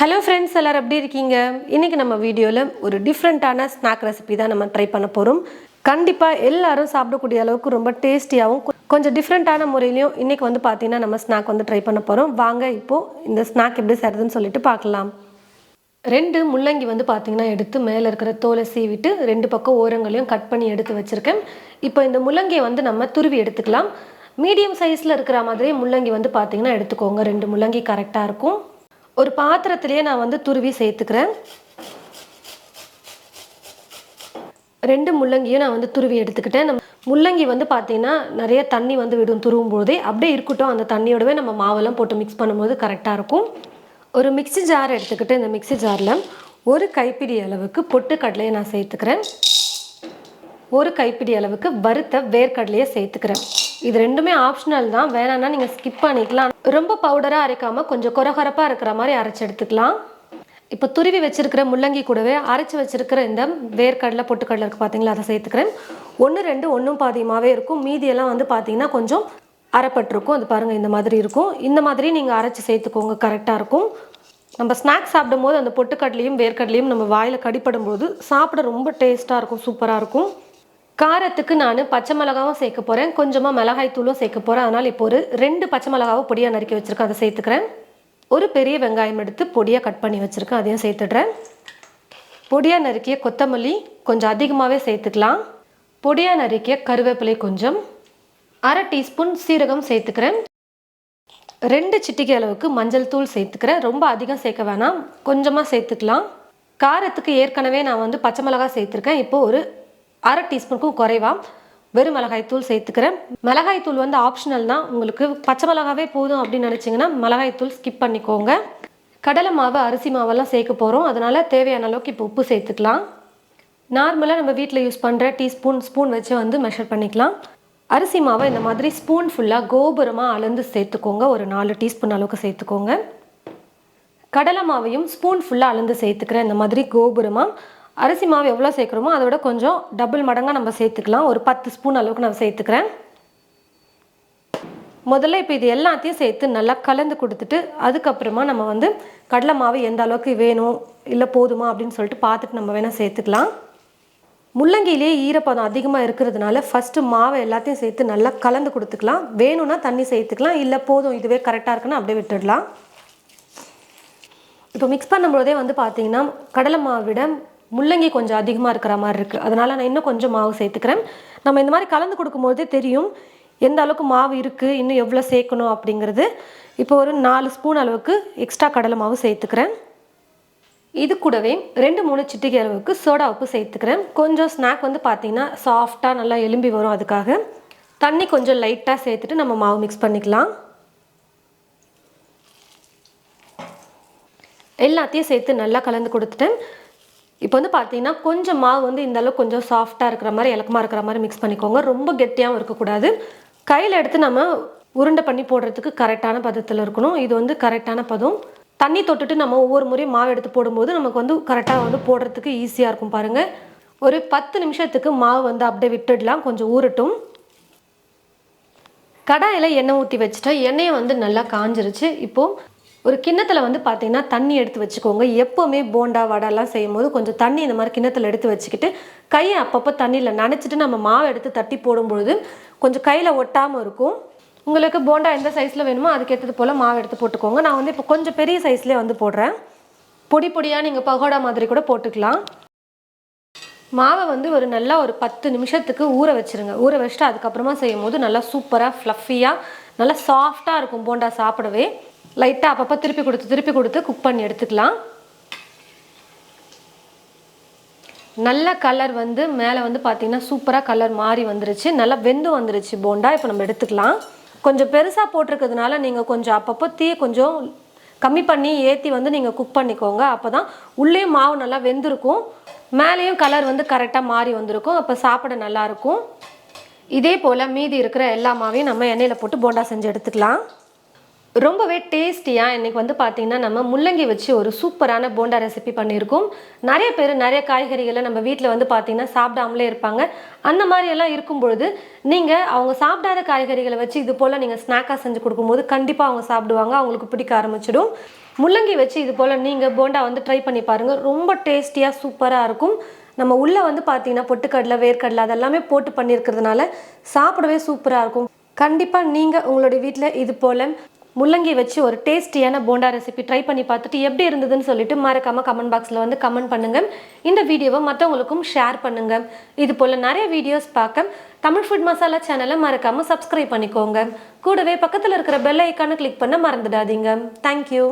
Hello friends எல்லோரும் எப்படி இருக்கீங்க? இன்றைக்கி நம்ம வீடியோவில் ஒரு டிஃப்ரெண்ட்டான ஸ்நாக் ரெசிபி தான் நம்ம ட்ரை பண்ண போகிறோம் கண்டிப்பாக எல்லாரும் சாப்பிடக்கூடிய அளவுக்கு ரொம்ப டேஸ்டியாகவும் கொஞ்சம் டிஃப்ரெண்ட்டான முறையிலையும் இன்றைக்கி வந்து பார்த்திங்கன்னா நம்ம ஸ்நாக் வந்து ட்ரை பண்ண போகிறோம் வாங்க இப்போது இந்த ஸ்நாக் எப்படி செய்கிறதுன்னு சொல்லிட்டு பார்க்கலாம் ரெண்டு முள்ளங்கி வந்து பார்த்திங்கன்னா எடுத்து மேலே இருக்கிற தோலை சீவிட்டு ரெண்டு பக்கம் ஓரங்களையும் கட் பண்ணி எடுத்து வச்சுருக்கேன். இப்போ இந்த முள்ளங்கியை வந்து நம்ம துருவி எடுத்துக்கலாம். மீடியம் சைஸில் இருக்கிற மாதிரி முள்ளங்கி வந்து பார்த்திங்கன்னா எடுத்துக்கோங்க. ரெண்டு முள்ளங்கி கரெக்டாக இருக்கும். ஒரு பாத்திரத்திலேயே நான் வந்து துருவி சேர்த்துக்கிறேன். ரெண்டு முள்ளங்கியும் நான் வந்து துருவி எடுத்துக்கிட்டேன். நம்ம முள்ளங்கி வந்து பார்த்தீங்கன்னா நிறைய தண்ணி வந்து விடும் துருவும் போதே அப்படியே இருக்கட்டும் அந்த தண்ணியோடவே நம்ம மாவெல்லாம் போட்டு மிக்ஸ் பண்ணும்போது கரெக்டாக இருக்கும். ஒரு மிக்ஸி ஜார் எடுத்துக்கிட்டு இந்த மிக்ஸி ஜாரில் ஒரு கைப்பிடி அளவுக்கு பொட்டுக்கடலையை நான் சேர்த்துக்கிறேன். ஒரு கைப்பிடி அளவுக்கு வறுத்த வேர்க்கடலையை சேர்த்துக்கிறேன். இது ரெண்டுமே ஆப்ஷனல் தான். வேணான்னா நீங்கள் ஸ்கிப் பண்ணிக்கலாம். ரொம்ப பவுடராக அரைக்காமல் கொஞ்சம் குறகுறப்பாக இருக்கிற மாதிரி அரைச்சி எடுத்துக்கலாம். இப்போ துருவி வச்சுருக்கிற முள்ளங்கி கூடவே அரைச்சி வச்சிருக்கிற இந்த வேர்க்கடலை பொட்டுக்கடலை இருக்குது பார்த்தீங்களா அதை சேர்த்துக்கிறேன். ஒன்று ரெண்டு ஒன்றும் பாதியமாகவே இருக்கும். மீதியெல்லாம் வந்து பார்த்தீங்கன்னா கொஞ்சம் அரைப்பட்டிருக்கும். அது பாருங்கள் இந்த மாதிரி இருக்கும். இந்த மாதிரி நீங்கள் அரைச்சி சேர்த்துக்கோங்க கரெக்டாக இருக்கும். நம்ம ஸ்நாக்ஸ் சாப்பிடும் போது அந்த பொட்டுக்கடலையும் வேர்க்கடலையும் நம்ம வாயில் கடிப்படும் போது சாப்பிட ரொம்ப டேஸ்ட்டாக இருக்கும் சூப்பராக இருக்கும். காரத்துக்கு நான் பச்சை மிளகாவும் சேர்க்க போகிறேன் கொஞ்சமாக மிளகாய் தூளும் சேர்க்க போகிறேன் அதனால் இப்போ ஒரு ரெண்டு பச்சை மிளகாவும் பொடியாக நறுக்கி வச்சுருக்கேன். அதை சேர்த்துக்கிறேன். ஒரு பெரிய வெங்காயம் எடுத்து பொடியாக கட் பண்ணி வச்சுருக்கேன். அதையும் சேர்த்துடுறேன். பொடியாக நறுக்கிய கொத்தமல்லி கொஞ்சம் அதிகமாகவே சேர்த்துக்கலாம். பொடியாக நறுக்கிய கருவேப்பிலை கொஞ்சம். அரை டீஸ்பூன் சீரகம் சேர்த்துக்கிறேன். ரெண்டு சிட்டிகை அளவுக்கு மஞ்சள் தூள் சேர்த்துக்கிறேன். ரொம்ப அதிகம் சேர்க்க வேணாம். கொஞ்சமாக சேர்த்துக்கலாம். காரத்துக்கு ஏற்கனவே நான் வந்து பச்சை மிளகா சேர்த்துருக்கேன். இப்போது ஒரு அரை டீஸ்பூனுக்கும் குறைவா வெறும் மிளகாய் தூள் சேர்த்துக்கிறேன். மிளகாய் தூள் வந்து ஆப்ஷனல் தான். உங்களுக்கு பச்சை மிளகாவே போதும் அப்படின்னு நினச்சிங்கன்னா மிளகாய் தூள் ஸ்கிப் பண்ணிக்கோங்க. கடலை மாவு அரிசி மாவெல்லாம் சேர்க்க போகிறோம் அதனால் தேவையான அளவுக்கு இப்போ உப்பு சேர்த்துக்கலாம். நார்மலாக நம்ம வீட்டில் யூஸ் பண்ணுற டீஸ்பூன் ஸ்பூன் வச்சு வந்து மெஷர் பண்ணிக்கலாம். அரிசி மாவை இந்த மாதிரி ஸ்பூன் ஃபுல்லாக கோபுரமாக அளந்து சேர்த்துக்கோங்க. ஒரு நாலு டீஸ்பூன் அளவுக்கு சேர்த்துக்கோங்க. கடலை மாவையும் ஸ்பூன் ஃபுல்லாக அளந்து சேர்த்துக்கிறேன். இந்த மாதிரி கோபுரமாக அரிசி மாவு எவ்வளோ சேர்க்குறோமோ அதோட கொஞ்சம் டபுள் மடங்காக நம்ம சேர்த்துக்கலாம். ஒரு பத்து ஸ்பூன் அளவுக்கு நான் சேர்த்துக்கிறேன். முதல்ல இப்போ இது எல்லாத்தையும் சேர்த்து நல்லா கலந்து கொடுத்துட்டு அதுக்கப்புறமா நம்ம வந்து கடலை மாவு எந்த அளவுக்கு வேணும் இல்லை போதுமா அப்படின்னு சொல்லிட்டு பார்த்துட்டு நம்ம வேணால் சேர்த்துக்கலாம். முள்ளங்கிலேயே ஈரப்பதம் அதிகமாக இருக்கிறதுனால ஃபஸ்ட்டு மாவை எல்லாத்தையும் சேர்த்து நல்லா கலந்து கொடுத்துக்கலாம். வேணும்னா தண்ணி சேர்த்துக்கலாம் இல்லை போதும் இதுவே கரெக்டாக இருக்குன்னு அப்படியே விட்டுடலாம். இப்போ மிக்ஸ் பண்ணும்போதே வந்து பார்த்தீங்கன்னா கடலை மாவிட முள்ளங்கி கொஞ்சம் அதிகமாக இருக்கிற மாதிரி இருக்குது அதனால் நான் இன்னும் கொஞ்சம் மாவு சேர்த்துக்கிறேன். நம்ம இந்த மாதிரி கலந்து கொடுக்கும்போதே தெரியும் எந்த அளவுக்கு மாவு இருக்குது இன்னும் எவ்வளோ சேர்க்கணும் அப்படிங்கிறது. இப்போ ஒரு நாலு ஸ்பூன் அளவுக்கு எக்ஸ்ட்ரா கடலை மாவு சேர்த்துக்கிறேன். இது கூடவே ரெண்டு மூணு சிட்டிகை அளவுக்கு சோடா உப்பு சேர்த்துக்கிறேன். கொஞ்சம் ஸ்நாக் வந்து பார்த்திங்கன்னா சாஃப்டாக நல்லா எலும்பி வரும் அதுக்காக. தண்ணி கொஞ்சம் லைட்டாக சேர்த்துட்டு நம்ம மாவு மிக்ஸ் பண்ணிக்கலாம். எல்லாத்தையும் சேர்த்து நல்லா கலந்து கொடுத்துட்டேன். இப்போ வந்து பார்த்தீங்கன்னா கொஞ்சம் மாவு வந்து இந்த அளவுக்கு கொஞ்சம் சாஃப்டாக இருக்கிற மாதிரி இலக்கமாக இருக்கிற மாதிரி மிக்ஸ் பண்ணிக்கோங்க. ரொம்ப கெட்டியாகவும் இருக்கக்கூடாது. கையில் எடுத்து நம்ம உருண்டை பண்ணி போடுறதுக்கு கரெக்டான பதத்தில் இருக்கணும். இது வந்து கரெக்டான பதம். தண்ணி தொட்டுட்டு நம்ம ஒவ்வொரு முறையும் மாவு எடுத்து போடும்போது நமக்கு வந்து கரெக்டாக வந்து போடுறதுக்கு ஈஸியாக இருக்கும் பாருங்கள் ஒரு பத்து நிமிஷத்துக்கு மாவு வந்து அப்படியே விட்டுடலாம். கொஞ்சம் ஊறட்டும். கடாயில் எண்ணெய் ஊற்றி வச்சுட்டேன் எண்ணெயை வந்து நல்லா காஞ்சிருச்சு. இப்போது ஒரு கிண்ணத்தில் வந்து பார்த்தீங்கன்னா தண்ணி எடுத்து வச்சுக்கோங்க. எப்போவுமே போண்டா வடைலாம் செய்யும் போது கொஞ்சம் தண்ணி இந்த மாதிரி கிண்ணத்தில் எடுத்து வச்சுக்கிட்டு கையை அப்பப்போ தண்ணியில் நனைச்சிட்டு நம்ம மாவு எடுத்து தட்டி போடும்பொழுது கொஞ்சம் கையில் ஒட்டாமல் இருக்கும். உங்களுக்கு போண்டா எந்த சைஸில் வேணுமோ அதுக்கேற்றது போல் மாவு எடுத்து போட்டுக்கோங்க. நான் வந்து இப்போ கொஞ்சம் பெரிய சைஸ்லேயே வந்து போடுறேன். பொடி பொடியாக நீங்கள் பகோடா மாதிரி கூட போட்டுக்கலாம். மாவை வந்து ஒரு நல்லா ஒரு பத்து நிமிஷத்துக்கு ஊற வச்சுருங்க. ஊற வச்சுட்டு அதுக்கப்புறமா செய்யும் போது நல்லா சூப்பராக ஃப்ளஃபியாக நல்லா சாஃப்டாக இருக்கும் போண்டா சாப்பிடவே. லைட்டாக அப்பப்போ திருப்பி கொடுத்து திருப்பி கொடுத்து குக் பண்ணி எடுத்துக்கலாம். நல்ல கலர் வந்து மேலே வந்து பார்த்தீங்கன்னா சூப்பராக கலர் மாறி வந்துருச்சு. நல்லா வெந்து வந்துருச்சு போண்டா. இப்போ நம்ம எடுத்துக்கலாம். கொஞ்சம் பெருசாக போட்டிருக்கிறதுனால நீங்கள் கொஞ்சம் அப்பப்போ தீயை கொஞ்சம் கம்மி பண்ணி ஏற்றி வந்து நீங்கள் குக் பண்ணிக்கோங்க. அப்போ தான் உள்ளேயும் மாவு நல்லா வெந்திருக்கும். மேலேயும் கலர் வந்து கரெக்டாக மாறி வந்திருக்கும். அப்போ சாப்பிட நல்லாயிருக்கும் இதே போல் மீதி இருக்கிற எல்லா மாவையும் நம்ம எண்ணெயில் போட்டு போண்டா செஞ்சு எடுத்துக்கலாம். ரொம்பவே டேஸ்டியாக இன்றைக்கி வந்து பார்த்திங்கன்னா நம்ம முள்ளங்கி வச்சு ஒரு சூப்பரான போண்டா ரெசிபி பண்ணியிருக்கோம். நிறைய பேர் நிறைய காய்கறிகளை நம்ம வீட்டில் வந்து பார்த்திங்கன்னா சாப்பிடாமலே இருப்பாங்க. அந்த மாதிரியெல்லாம் இருக்கும் பொழுது நீங்கள் அவங்க சாப்பிடாத காய்கறிகளை வச்சு இது போல் நீங்கள் ஸ்நாக்காக செஞ்சு கொடுக்கும்போது கண்டிப்பாக அவங்க சாப்பிடுவாங்க அவங்களுக்கு பிடிக்க ஆரம்பிச்சிடும். முள்ளங்கி வச்சு இது போல் நீங்கள் போண்டா வந்து ட்ரை பண்ணி பாருங்கள் ரொம்ப டேஸ்டியாக சூப்பராக இருக்கும். நம்ம உள்ளே வந்து பார்த்தீங்கன்னா பொட்டுக்கடலை வேர்க்கடலை அதெல்லாமே போட்டு பண்ணியிருக்கிறதுனால சாப்பிடவே சூப்பராக இருக்கும். கண்டிப்பாக நீங்கள் உங்களுடைய வீட்டில் இது போல் முள்ளங்கி வச்சு ஒரு டேஸ்டியான போண்டா ரெசிபி ட்ரை பண்ணி பார்த்துட்டு எப்படி இருந்ததுன்னு சொல்லிட்டு மறக்காமல் கமெண்ட் பாக்ஸில் வந்து கமெண்ட் பண்ணுங்கள் இந்த வீடியோவை மற்றவங்களுக்கும் ஷேர் பண்ணுங்கள் இது போல் நிறைய வீடியோஸ் பார்க்க தமிழ் ஃபுட் மசாலா சேனலை மறக்காமல் சப்ஸ்கிரைப் பண்ணிக்கோங்க. கூடவே பக்கத்தில் இருக்கிற பெல் ஐக்கானை கிளிக் பண்ண மறந்துடாதீங்க. தேங்க்யூ